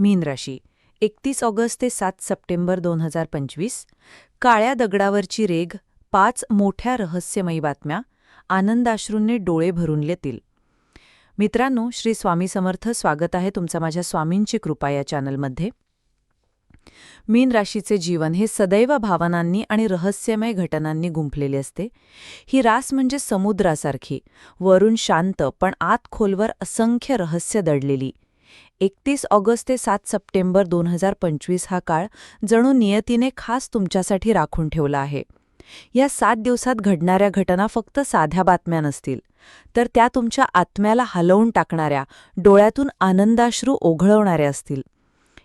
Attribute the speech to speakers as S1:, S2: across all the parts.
S1: मीन राशी एकतीस ऑगस्ट ते सात सप्टेंबर दोन हजार पंचवीस काळ्या दगडावरची रेघ पाच मोठ्या रहस्यमयी बातम्या आनंदाश्रूंनी डोळे भरून लेतील. मित्रांनो श्री स्वामी समर्थ स्वागत आहे तुमचा माझ्या स्वामींची कृपा या चॅनलमध्ये. मीन राशीचे जीवन हे सदैव भावनांनी आणि रहस्यमय घटनांनी गुंफलेले असते. ही रास म्हणजे समुद्रासारखी वरून शांत पण आत खोलवर असंख्य रहस्य दडलेली एकतीस ऑगस्ट ते सात सप्टेंबर दोन हजार पंचवीस हा काळ जणू नियतीने खास तुमच्यासाठी राखून ठेवला आहे. या सात दिवसात घडणाऱ्या घटना फक्त साध्या बातम्या नसतील तर त्या तुमच्या आत्म्याला हलवून टाकणाऱ्या डोळ्यातून आनंदाश्रू ओघळवणाऱ्या असतील.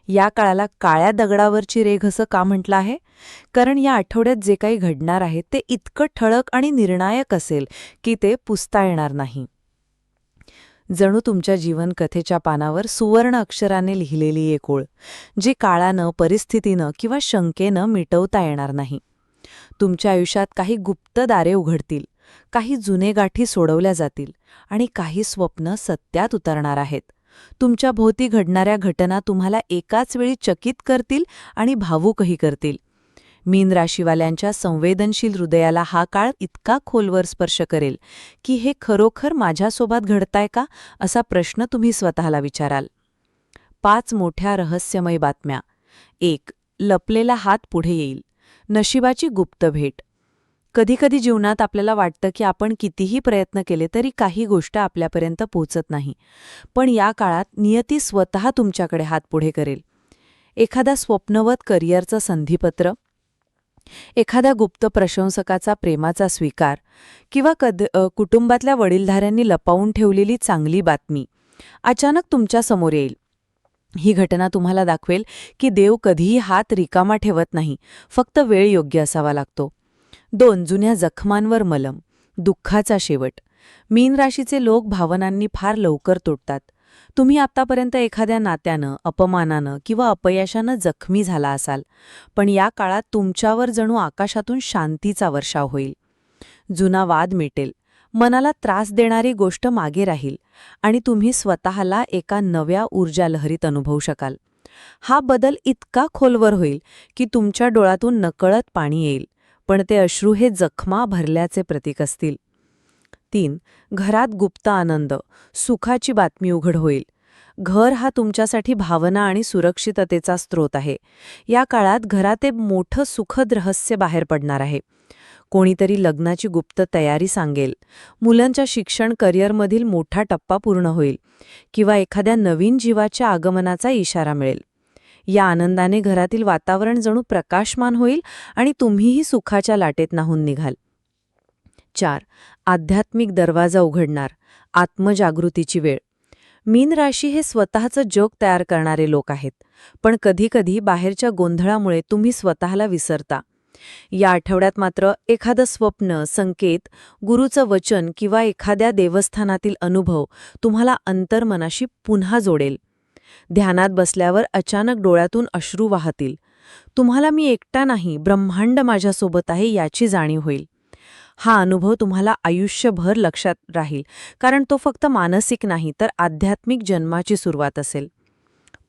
S1: या काळाला काळ्या दगडावरची रेघ असं का म्हटलं आहे? कारण या आठवड्यात जे काही घडणार आहे ते इतकं ठळक आणि निर्णायक असेल की ते पुसता येणार नाही. जणू तुमच्या जीवनकथेच्या पानावर सुवर्ण अक्षराने लिहिलेली एक ओळ जी काळानं परिस्थितीनं किंवा शंकेनं मिटवता येणार नाही. तुमच्या आयुष्यात काही गुप्त दारे उघडतील काही जुने गाठी सोडवल्या जातील आणि काही स्वप्न सत्यात उतरणार आहेत. तुमच्या भोवती घडणाऱ्या घटना तुम्हाला एकाच वेळी चकित करतील आणि भावूकही करतील. मीन राशीवाल्यांच्या संवेदनशील हृदयाला हा काळ इतका खोलवर स्पर्श करेल की हे खरोखर माझ्यासोबत घडताय का असा प्रश्न तुम्ही स्वतःला विचाराल. पाच मोठ्या रहस्यमय बातम्या. एक लपलेला हात पुढे येईल. नशिबाची गुप्त भेट. कधीकधी जीवनात आपल्याला वाटतं की आपण कितीही प्रयत्न केले तरी काही गोष्ट आपल्यापर्यंत पोचत नाही. पण या काळात नियती स्वतः तुमच्याकडे हात पुढे करेल. एखादा स्वप्नवत करिअरचं संधीपत्र एखाद्या गुप्त प्रशंसकाचा प्रेमाचा स्वीकार किंवा कद कुटुंबातल्या वडीलधाऱ्यांनी लपावून ठेवलेली चांगली बातमी अचानक तुमच्यासमोर येईल. ही घटना तुम्हाला दाखवेल की देव कधीही हात रिकामा ठेवत नाही फक्त वेळ योग्य असावा लागतो. दोन जुन्या जखमांवर मलम दुःखाचा शेवट. मीन राशीचे लोक भावनांनी फार लवकर तुटतात तुम्ही आत्तापर्यंत एखाद्या नात्यानं अपमानानं किंवा अपयशानं जखमी झाला असाल पण या काळात तुमच्यावर जणू आकाशातून शांतीचा वर्षाव होईल. जुना वाद मिटेल. मनाला त्रास देणारी गोष्ट मागे राहील आणि तुम्ही स्वतःला एका नव्या ऊर्जा लहरीत अनुभवू शकाल. हा बदल इतका खोलवर होईल की तुमच्या डोळ्यातून नकळत पाणी येईल पण ते अश्रू हे जखमा भरल्याचे प्रतीक असतील. तीन घरात गुप्त आनंद. सुखाची बातमी उघड होईल. घर हा तुमच्यासाठी भावना आणि सुरक्षिततेचा स्रोत आहे. या काळात घरात एक मोठं सुखद रहस्य बाहेर पडणार आहे. कोणीतरी लग्नाची गुप्त तयारी सांगेल. मुलांच्या शिक्षण करिअरमधील मोठा टप्पा पूर्ण होईल किंवा एखाद्या नवीन जीवाच्या आगमनाचा इशारा मिळेल. या आनंदाने घरातील वातावरण जणू प्रकाशमान होईल आणि तुम्हीही सुखाच्या लाटेत नाहून निघाल. चार आध्यात्मिक दरवाजा उघडणार. आत्मजागृतीची वेळ. मीन राशी हे स्वतःचं जग तयार करणारे लोक आहेत. पण कधीकधी बाहेरच्या गोंधळामुळे तुम्ही स्वतःला विसरता. या आठवड्यात मात्र एखादं स्वप्न संकेत गुरुचं वचन किंवा एखाद्या देवस्थानातील अनुभव तुम्हाला अंतर्मनाशी पुन्हा जोडेल. ध्यानात बसल्यावर अचानक डोळ्यातून अश्रू वाहतील. तुम्हाला मी एकटा नाही ब्रह्मांड माझ्यासोबत आहे याची जाणीव होईल. हा अनुभव तुम्हाला आयुष्यभर लक्षात राहील. कारण तो फक्त मानसिक नाही तर आध्यात्मिक जन्माची सुरुवात असेल.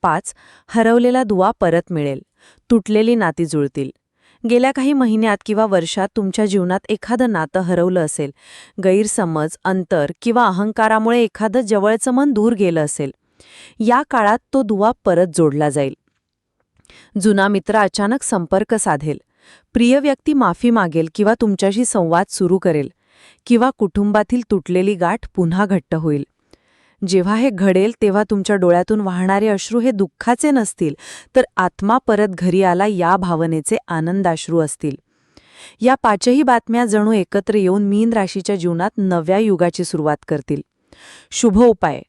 S1: पाच हरवलेला दुवा परत मिळेल. तुटलेली नाती जुळतील. गेल्या काही महिन्यात किंवा वर्षात तुमच्या जीवनात एखादं नातं हरवलं असेल. गैरसमज अंतर किंवा अहंकारामुळे एखादं जवळचं मन दूर गेलं असेल. या काळात तो दुवा परत जोडला जाईल. जुना मित्र अचानक संपर्क साधेल. प्रिय व्यक्ती माफी मागेल किंवा तुमच्याशी संवाद सुरू करेल किंवा कुटुंबातील तुटलेली गाठ पुन्हा घट्ट होईल. जेव्हा हे घडेल तेव्हा तुमच्या डोळ्यातून वाहणारे अश्रू हे दुःखाचे नसतील तर आत्मा परत घरी आला या भावनेचे आनंदाश्रू असतील. या पाचही बातम्या जणू एकत्र येऊन मीन राशीच्या जीवनात नव्या युगाची सुरुवात करतील. शुभ उपाय.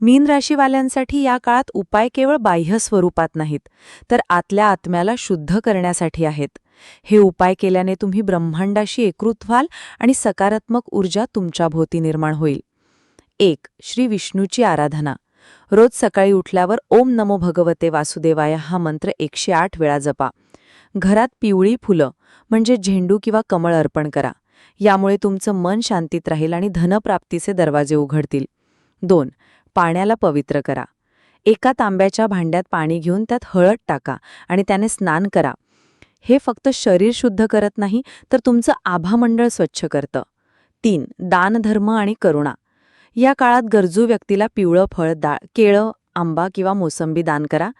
S1: मीन राशीवाल्यांसाठी या काळात उपाय केवळ बाह्य स्वरूपात नाहीत तर आतल्या आत्म्याला शुद्ध करण्यासाठी आहेत. हे उपाय केल्याने तुम्ही ब्रह्मांडाशी एकृत व्हाल आणि सकारात्मक ऊर्जा तुमच्या भोवती निर्माण होईल. एक श्री विष्णूची आराधना. रोज सकाळी उठल्यावर ओम नमो भगवते वासुदेवाय हा मंत्र एकशे आठ वेळा जपा. घरात पिवळी फुलं म्हणजे झेंडू किंवा कमळ अर्पण करा. यामुळे तुमचं मन शांतीत राहील आणि धनप्राप्तीचे दरवाजे उघडतील. दोन पाण्याला पवित्र करा. एका तांब्याच्या भांड्यात पाणी घेऊन त्यात हळद टाका आणि त्याने स्नान करा. हे फक्त शरीर शुद्ध करत नाही तर तुमचं आभामंडळ स्वच्छ करतं. तीन दानधर्म आणि करुणा. या काळात गरजू व्यक्तीला पिवळं फळ डाळ केळं आंबा किंवा मोसंबी दान करा.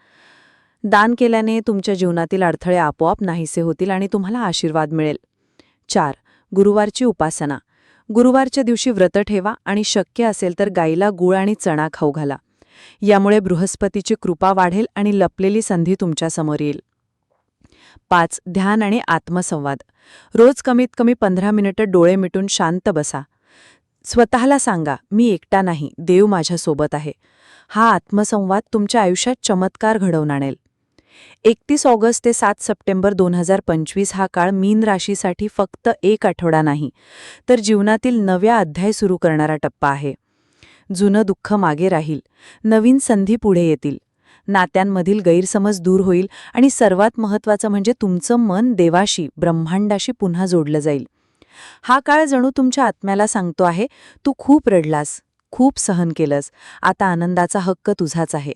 S1: दान केल्याने तुमच्या जीवनातील अडथळे आपोआप नाहीसे होतील आणि तुम्हाला आशीर्वाद मिळेल. चार गुरुवारची उपासना. गुरुवारच्या दिवशी व्रत ठेवा आणि शक्य असेल तर गाईला गुळ आणि चणा खाऊ घाला. यामुळे बृहस्पतीची कृपा वाढेल आणि लपलेली संधी तुमच्यासमोर येईल. पाच ध्यान आणि आत्मसंवाद. रोज कमीत कमी पंधरा मिनिटं डोळे मिटून शांत बसा. स्वतःला सांगा मी एकटा नाही देव माझ्यासोबत आहे. हा आत्मसंवाद तुमच्या आयुष्यात चमत्कार घडवून आणेल. एकतीस ऑगस्ट ते सात सप्टेंबर दोन हजार पंचवीस हा काळ मीन राशीसाठी फक्त एक आठवडा नाही तर जीवनातील नव्या अध्याय सुरू करणारा टप्पा आहे. जुनं दुःख मागे राहील. नवीन संधी पुढे येतील. नात्यांमधील गैरसमज दूर होईल आणि सर्वात महत्त्वाचं म्हणजे तुमचं मन देवाशी ब्रह्मांडाशी पुन्हा जोडलं जाईल. हा काळ जणू तुमच्या आत्म्याला सांगतो आहे तू खूप रडलास खूप सहन केलंस आता आनंदाचा हक्क तुझाच आहे.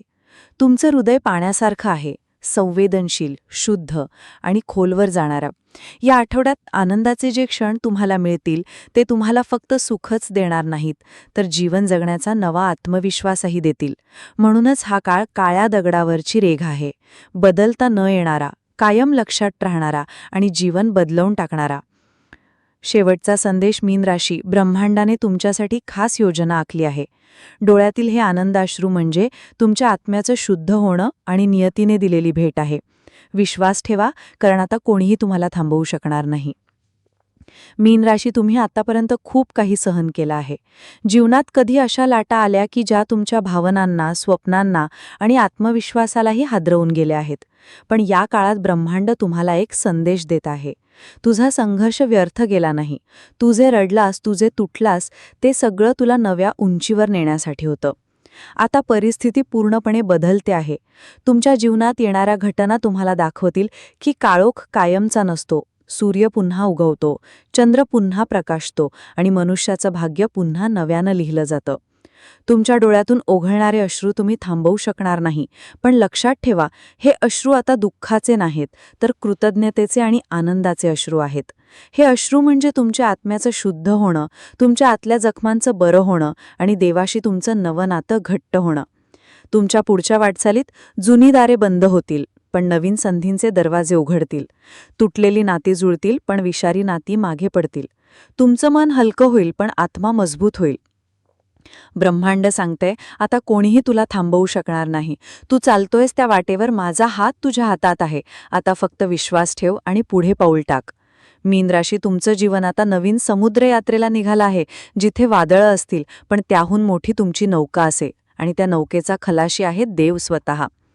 S1: तुमचं हृदय पाण्यासारखं आहे संवेदनशील शुद्ध आणि खोलवर जाणारा. या आठवड्यात आनंदाचे जे क्षण तुम्हाला मिळतील ते तुम्हाला फक्त सुखच देणार नाहीत तर जीवन जगण्याचा नवा आत्मविश्वासही देतील. म्हणूनच हा काळ काळ्या दगडावरची रेघ आहे. बदलता न येणारा कायम लक्षात राहणारा आणि जीवन बदलवून टाकणारा. शेवटचा संदेश मीन राशी ब्रह्मांडाने तुमच्यासाठी खास योजना आखली आहे. डोळ्यातील हे आनंदाश्रू म्हणजे तुमच्या आत्म्याचं शुद्ध होणं आणि नियतीने दिलेली भेट आहे. विश्वास ठेवा कारण आता कोणीही तुम्हाला थांबवू शकणार नाही. मीन राशी तुम्ही आतापर्यंत खूप काही सहन केलं आहे. जीवनात कधी अशा लाटा आल्या की ज्या तुमच्या भावनांना स्वप्नांना आणि आत्मविश्वासालाही हादरवून गेल्या आहेत? पण या काळात ब्रह्मांड तुम्हाला एक संदेश देत आहे. तुझा संघर्ष व्यर्थ गेला नाही. तू जे रडलास तू जे तुटलास ते सगळं तुला नव्या उंचीवर नेण्यासाठी होतं. आता परिस्थिती पूर्णपणे बदलते आहे. तुमच्या जीवनात येणाऱ्या घटना तुम्हाला दाखवतील की काळोख कायमचा नसतो. सूर्य पुन्हा उगवतो चंद्र पुन्हा प्रकाशतो आणि मनुष्याचं भाग्य पुन्हा नव्यानं लिहिलं जातं. तुमच्या डोळ्यातून ओघळणारे अश्रू तुम्ही थांबवू शकणार नाही पण लक्षात ठेवा हे अश्रू आता दुःखाचे नाहीत तर कृतज्ञतेचे आणि आनंदाचे अश्रू आहेत. हे अश्रू म्हणजे तुमच्या आत्म्याचं शुद्ध होणं तुमच्या आतल्या जखमांचं बरं होणं आणि देवाशी तुमचं नवं नातं घट्ट होणं. तुमच्या पुढच्या वाटचालीत जुनी दारे बंद होतील. पण नवीन संधींचे दरवाजे उघडतील. तुटलेली नाती जुळतील पण विषारी नाती मागे पडतील. तुमचं मन हलकं होईल पण आत्मा मजबूत होईल. ब्रह्मांड सांगते आता कोणीही तुला थांबवू शकणार नाही. तू चालतोयस त्या वाटेवर माझा हात तुझ्या हातात आहे. आता फक्त विश्वास ठेव आणि पुढे पाऊल टाक. मीन राशी तुमचं जीवन आता नवीन समुद्र यात्रेला निघालं आहे जिथे वादळं असतील पण त्याहून मोठी तुमची नौका असे आणि त्या नौकेचा खलाशी आहे देव स्वतः.